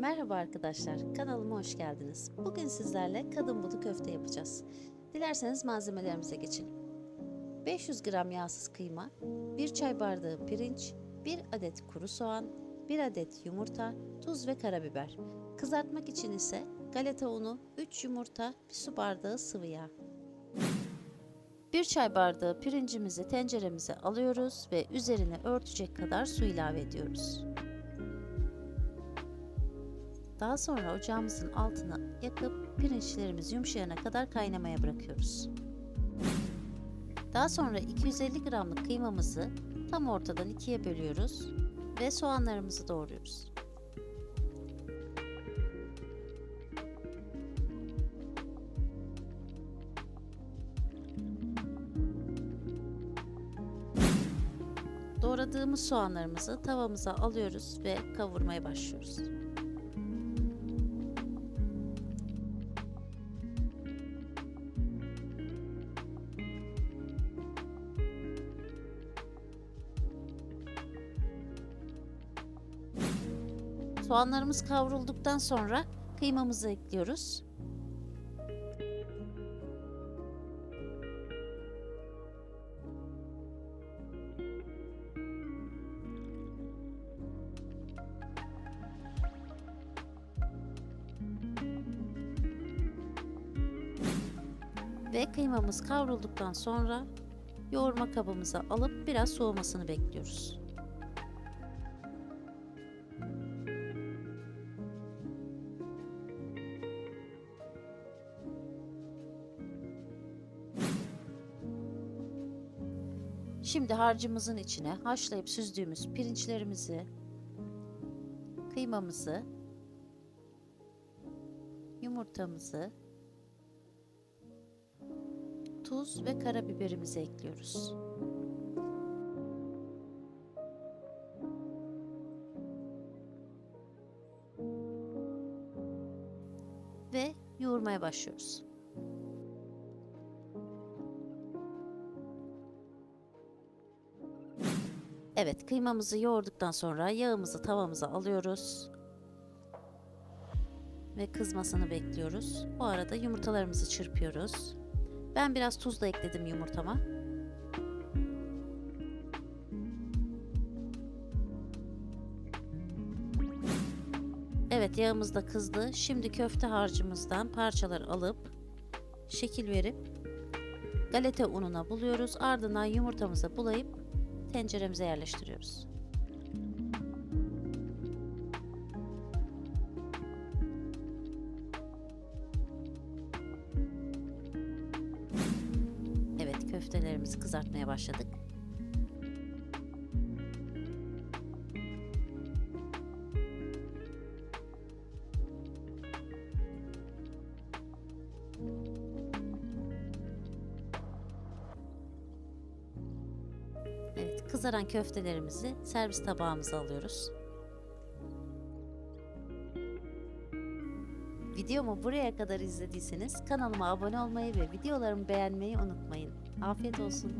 Merhaba arkadaşlar, kanalıma hoş geldiniz. Bugün sizlerle kadın budu köfte yapacağız. Dilerseniz malzemelerimize geçelim. 500 gram yağsız kıyma, 1 çay bardağı pirinç, 1 adet kuru soğan, 1 adet yumurta, tuz ve karabiber. Kızartmak için ise galeta unu, 3 yumurta, 1 su bardağı sıvı yağ. 1 çay bardağı pirincimizi tenceremize alıyoruz ve üzerine örtecek kadar su ilave ediyoruz. Daha sonra ocağımızın altını yakıp pirinçlerimiz yumuşayana kadar kaynamaya bırakıyoruz. Daha sonra 250 gramlık kıymamızı tam ortadan ikiye bölüyoruz ve soğanlarımızı doğruyoruz. Doğradığımız soğanlarımızı tavamıza alıyoruz ve kavurmaya başlıyoruz. Soğanlarımız kavrulduktan sonra kıymamızı ekliyoruz. Ve kıymamız kavrulduktan sonra yoğurma kabımıza alıp biraz soğumasını bekliyoruz. Şimdi harcımızın içine haşlayıp süzdüğümüz pirinçlerimizi, kıymamızı, yumurtamızı, tuz ve karabiberimizi ekliyoruz. Ve yoğurmaya başlıyoruz. Evet, kıymamızı yoğurduktan sonra yağımızı tavamıza alıyoruz. Ve kızmasını bekliyoruz. Bu arada yumurtalarımızı çırpıyoruz. Ben biraz tuz da ekledim yumurtama. Evet yağımız da kızdı. Şimdi köfte harcımızdan parçalar alıp şekil verip galeta ununa buluyoruz. Ardından yumurtamıza bulayıp tenceremize yerleştiriyoruz. Evet köftelerimizi kızartmaya başladık. Evet, kızaran köftelerimizi servis tabağımıza alıyoruz. Videomu buraya kadar izlediyseniz kanalıma abone olmayı ve videolarımı beğenmeyi unutmayın. Afiyet olsun.